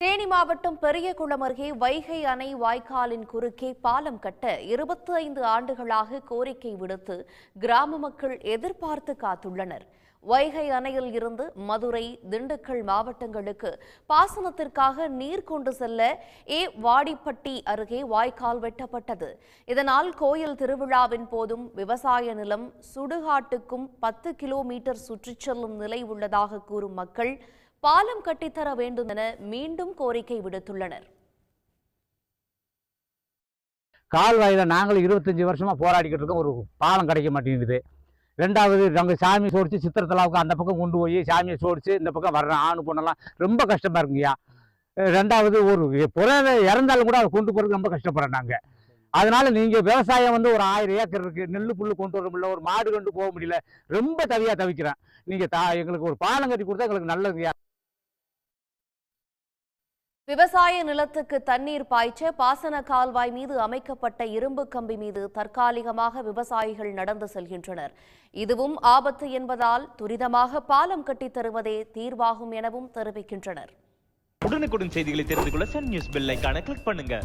தேனி மாவட்டம் பெரியகுளம் அருகே வைகை அணை வாய்க்காலின் குறுக்கே பாலம் கட்ட இருபத்தி ஐந்து ஆண்டுகளாக கோரிக்கை விடுத்து கிராம மக்கள் எதிர்பார்த்து காத்துள்ளனர். வைகை அணையில் இருந்து மதுரை திண்டுக்கல் மாவட்டங்களுக்கு பாசனத்திற்காக நீர் கொண்டு செல்ல ஏ. வாடிப்பட்டி அருகே வாய்க்கால் வெட்டப்பட்டது. இதனால் கோயில் திருவிழாவின் போதும் விவசாய நிலம் சுடுகாட்டுக்கும் பத்து கிலோமீட்டர் சுற்றிச் செல்லும் நிலை உள்ளதாக கூறும் மக்கள் பாலம் கட்டித்தர வேண்டும் என மீண்டும் கோரிக்கை விடுத்துள்ளனர். கால்வாயில் நாங்களும் இருபத்தஞ்சி வருஷமாக போராடிக்கிட்டு இருக்கோம். ஒரு பாலம் கிடைக்க மாட்டேங்குது. ரெண்டாவது நாங்கள் சாமியை சோடிச்சு சித்திரத்தலாவுக்கு அந்த பக்கம் கொண்டு போய் சாமியை சோடிச்சு இந்த பக்கம் வர்ற ஆணு பொண்ணெல்லாம் ரொம்ப கஷ்டமாக இருக்குங்கய்யா ரெண்டாவது ஒரு புறவை இறந்தாலும் கூட அதை கொண்டு போகிறதுக்கு ரொம்ப கஷ்டப்படுறோம் நாங்கள் அதனால நீங்கள் விவசாயம் வந்து ஒரு ஆயிரம் ஏக்கர் இருக்குது நெல் புல் கொண்டு வர முடியல. ஒரு மாடு கொண்டு போக முடியல. ரொம்ப தவியாக தவிக்கிறேன் நீங்கள் தா எங்களுக்கு ஒரு பாலம் கட்டி கொடுத்தா எங்களுக்கு நல்லதுங்கய்யா விவசாய நிலத்துக்கு தண்ணீர் பாய்ச்ச பாசன கால்வாய் மீது அமைக்கப்பட்ட இரும்பு கம்பி மீது தற்காலிகமாக விவசாயிகள் நடந்து செல்கின்றனர். இதுவும் ஆபத்து என்பதால் துரிதமாக பாலம் கட்டித் தருவதே தீர்வாகும் எனவும் தெரிவிக்கின்றனர். உடனுக்குடன் செய்திகளை தெரிந்து கொள்ள சன் நியூஸ் பெல் கிளிக் பண்ணுங்க.